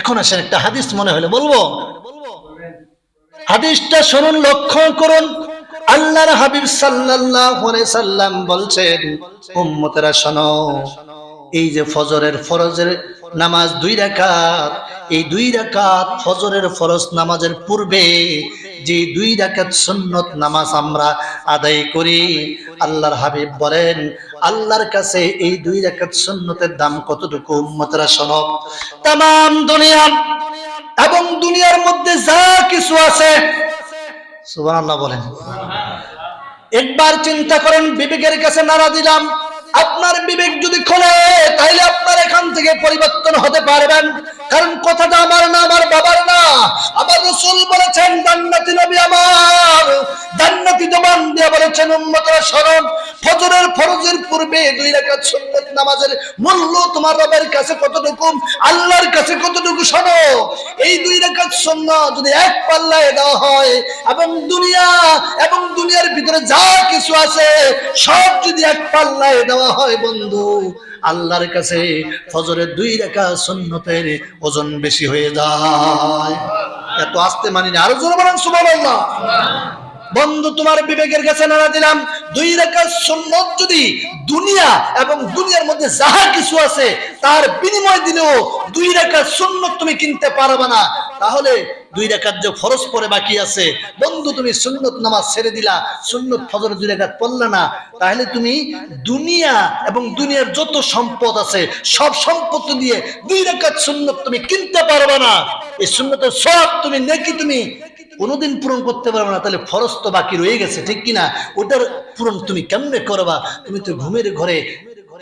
এখন আসেন, একটা হাদিস মনে হলে বলব? হাদিসটা শুনুন, লক্ষ্য করুন। আল্লাহর হাবিব সাল্লাল্লাহু আলাইহি সাল্লাম বলছেন, উম্মতেরা শোনো এই যে ফজরের ফরজের নামাজ দুই রাকাত, এই দুই রাকাত ফজরের ফরজ নামাজের পূর্বে যে দুই রাকাত সুন্নত নামাজ আমরা আদায় করি, আল্লাহর হাবিব বলেন, আল্লাহর কাছে এই দুই রাকাত সুন্নতের দাম কতটুকু উম্মতেরা শোনো তাম দুনিয়া এবং দুনিয়ার মধ্যে যা কিছু আছে, সুবহানাল্লাহ বলেন। একবার চিন্তা করেন, বিবেকের কাছে নাড়া দিলাম আপনার বিবেক যদি খোলে তাহলে আপনার এখান থেকে পরিবর্তন হতে পারবেন। কারণ কথাটা আমার না, আমার বাবার না। আবার রসুল বলেছেন, জান্নাতি নবী আমার। জান্নাতি জবান দিয়ে বলেছেন, উম্মতরা স্মরণ। ফজরের ফরজের পূর্বে দুই রাকাত সুন্নাত নামাজের মূল্য তোমার রবের কাছে কতটুকু, আল্লাহর কাছে কতটুকু শোনো এই দুই রাকাত সুন্নাত যদি এক পাল্লায় দেওয়া হয়, এবং দুনিয়া এবং দুনিয়ার ভিতরে যা কিছু আছে, সব যদি এক পাল্লায় দেওয়া হয় বন্ধু, আল্লাহর কাছে ফজরের দুই রেখা সুন্নতের ওজন বেশি হয়ে যায়। এত আসতে মানি না আরও জোরে বলেন, সুবহানাল্লাহ। বন্ধু, তোমার বিবেকের কাছে নাড়া দিলাম। দুই রেখা সুন্নত যদি দুনিয়া এবং দুনিয়ার মধ্যে যাহা কিছু আছে, তার বিনিময় দিলেও দুই রেখা সুন্নত তুমি কিনতে পারবে না। তাহলে দুই রেখার যে ফরজ পরে বাকি আছে, বন্ধু তুমি সুন্নত নামাজ ছেড়ে দিলা, সুন্নত ফজর দুই রেখাত পড়লে না, তাহলে তুমি দুনিয়া এবং দুনিয়ার যত সম্পদ আছে, সব সম্পদ দিয়ে দুই রেখাত সুন্নত তুমি কিনতে পারবে না। এই সুন্নতের সব তুমি, নেকি তুমি কোনোদিন পূরণ করতে পারবে না, তাহলে ফরজ তো বাকি রয়ে গেছে, ঠিক কিনা? ওটার পূরণ তুমি কেমনে করবা? তুমি তো ঘুমের ঘরে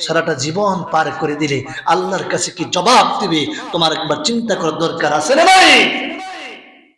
সারাটা জীবন পার করে দিলে। আল্লাহর কাছে কি জবাব দিবে? তোমার একবার চিন্তা করার দরকার আছে না ভাই